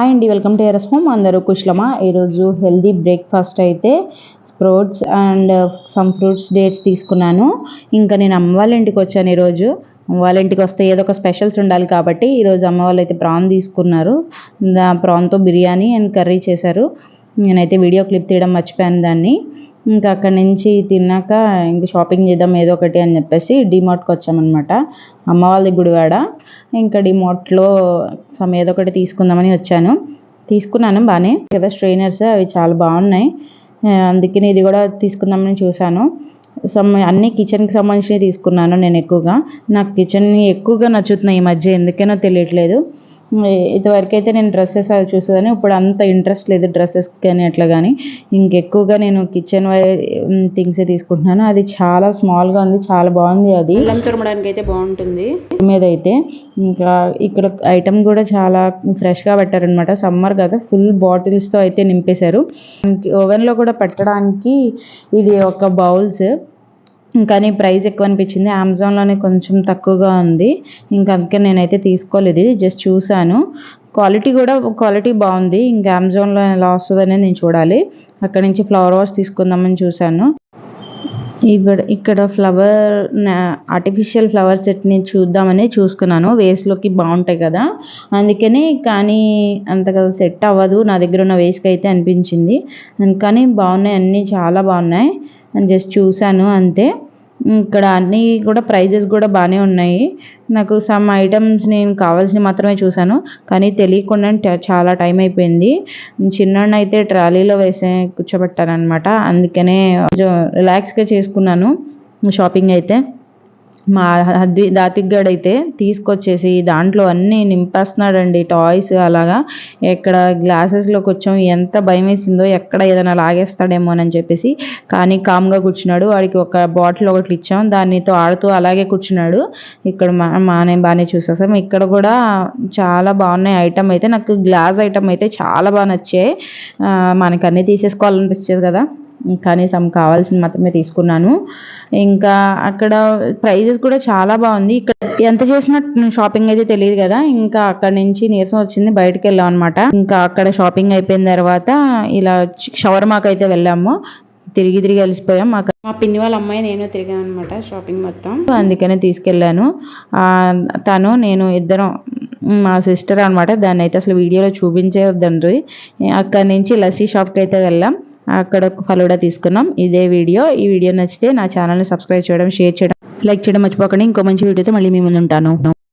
Hi అండి welcome to ఎరస్ home అందరూ కుశలమా? ఈరోజు హెల్దీ బ్రేక్ఫాస్ట్ అయితే sprouts and some fruits dates తీసుకున్నాను. ఇంకా నేను అమ్మ వాళ్ళ ఇంటికి వచ్చాను ఈరోజు. వాళ్ళ ఇంటికి వస్తే ఏదో ఒక స్పెషల్స్ ఉండాలి కాబట్టి ఈరోజు అమ్మ వాళ్ళు అయితే ప్రాన్ తీసుకున్నారు. దా ప్రాన్తో బిర్యానీ అండ్ కర్రీ చేశారు. నేనైతే వీడియో క్లిప్ తీయడం మర్చిపోయాను దాన్ని. ఇంకా అక్కడి నుంచి తిన్నాక ఇంక షాపింగ్ చేద్దాం ఏదో ఒకటి అని చెప్పేసి డిమార్ట్కి వచ్చామన్నమాట. అమ్మ వాళ్ళది గుడివాడ. ఇంకా డిమార్ట్లో సమ్ ఏదో ఒకటి తీసుకుందామని వచ్చాను. తీసుకున్నాను బాగానే కదా స్ట్రైనర్స్ అవి చాలా బాగున్నాయి. అందుకే అందుకని ఇది కూడా తీసుకుందామని చూశాను. సమ్ అన్ని కిచెన్కి సంబంధించినవి తీసుకున్నాను నేను ఎక్కువగా. నాకు కిచెన్ ఎక్కువగా నచ్చుతున్నాయి ఈ మధ్య. ఎందుకనో తెలియట్లేదు. ఇదివరకు అయితే నేను డ్రెస్సెస్ అవి చూసేదాన్ని ఇప్పుడు అంత ఇంట్రెస్ట్ లేదు డ్రెస్సెస్ కానీ అట్లా కానీ. ఇంకెక్కువగా నేను కిచెన్ థింగ్సే తీసుకుంటున్నాను. అది చాలా స్మాల్గా ఉంది చాలా బాగుంది అది. అల్లం తురమడానికి అయితే బాగుంటుంది. మీద అయితే ఇంకా ఇక్కడ ఐటమ్ కూడా చాలా ఫ్రెష్గా పెట్టారనమాట సమ్మర్ కదా ఫుల్ బాటిల్స్తో అయితే నింపేశారు. ఓవెన్లో కూడా పెట్టడానికి ఇది ఒక బౌల్స్ కానీ ప్రైస్ ఎక్కువ అనిపించింది అమెజాన్లోనే కొంచెం తక్కువగా ఉంది. ఇంకా అందుకే నేనైతే తీసుకోలేదు. ఇది జస్ట్ చూశాను. క్వాలిటీ కూడా క్వాలిటీ బాగుంది. ఇంకా అమెజాన్లో ఎలా వస్తుందనే నేను చూడాలి. అక్కడ నుంచి ఫ్లవర్ వాష్ తీసుకుందామని చూశాను. ఇక్కడ ఇక్కడ ఫ్లవర్ ఆర్టిఫిషియల్ ఫ్లవర్ సెట్ని చూద్దామని చూసుకున్నాను. వేస్లోకి బాగుంటాయి కదా. అందుకని కానీ అంతగా సెట్ అవ్వదు. నా దగ్గర ఉన్న వేస్కి అయితే అనిపించింది. కానీ బాగున్నాయి. అన్నీ చాలా బాగున్నాయి. అని జస్ట్ చూశాను అంతే. ఇక్కడ అన్నీ కూడా ప్రైజెస్ కూడా బాగానే ఉన్నాయి. నాకు సమ్ ఐటమ్స్ నేను కావాల్సినవి మాత్రమే చూశాను. కానీ తెలియకుండా చాలా టైం అయిపోయింది. చిన్నోడిని అయితే ట్రాలీలో వేసే కూర్చోబెట్టాను అనమాట అందుకనే కొంచెం రిలాక్స్గా చేసుకున్నాను. షాపింగ్ అయితే. మా హద్ది దాతిగ్గాడు అయితే తీసుకొచ్చేసి దాంట్లో అన్నీ నింపేస్తున్నాడండి టాయ్స్ అలాగా. ఎక్కడ గ్లాసెస్లో కొంచెం ఎంత భయం వేసిందో ఎక్కడ ఏదైనా లాగేస్తాడేమోనని చెప్పేసి. కానీ కామ్గా కూర్చున్నాడు. వాడికి ఒక బాటిల్ ఒకటి ఇచ్చాం. దానితో ఆడుతూ అలాగే కూర్చున్నాడు. ఇక్కడ మా మానే బాగానే చూసేసాం. ఇక్కడ కూడా చాలా బాగున్నాయి ఐటమ్ అయితే. నాకు గ్లాస్ ఐటమ్ అయితే చాలా బాగా నచ్చాయి. ఆ, మనకు అన్నీ తీసేసుకోవాలనిపించేది కదా. కానీ సమ్ కావాల్సింది మాత్రమే తీసుకున్నాను. ఇంకా అక్కడ ప్రైజెస్ కూడా చాలా బాగుంది. ఇక్కడ ఎంత చేసినా షాపింగ్ అయితే తెలియదు కదా. ఇంకా అక్కడ నుంచి నీరసం వచ్చింది. బయటకు వెళ్ళాం అనమాట ఇంకా అక్కడ షాపింగ్ అయిపోయిన తర్వాత ఇలా షవర్మాకి అయితే వెళ్ళాము. తిరిగి తిరిగి కలిసిపోయాం మాకు మా పిన్ని వాళ్ళ అమ్మాయి నేను తిరిగాను అనమాట షాపింగ్ మొత్తం. అందుకనే తీసుకెళ్ళాను. ఆ, తను నేను ఇద్దరం మా సిస్టర్ అనమాట దాన్ని అయితే అసలు వీడియోలో చూపించే వద్దండ్రి. అక్కడి నుంచి లస్సీ షాప్కి అయితే వెళ్ళాం. అక్కడ ఒక ఫలూడా తీసుకున్నాం. ఇదే వీడియో. ఈ వీడియో నచ్చితే నా ఛానల్ని సబ్స్క్రైబ్ చేయడం షేర్ చేయడం లైక్ చేయడం మర్చిపోకండి. ఇంకో మంచి వీడియోతో మళ్ళీ మీ ముందు ఉంటాను.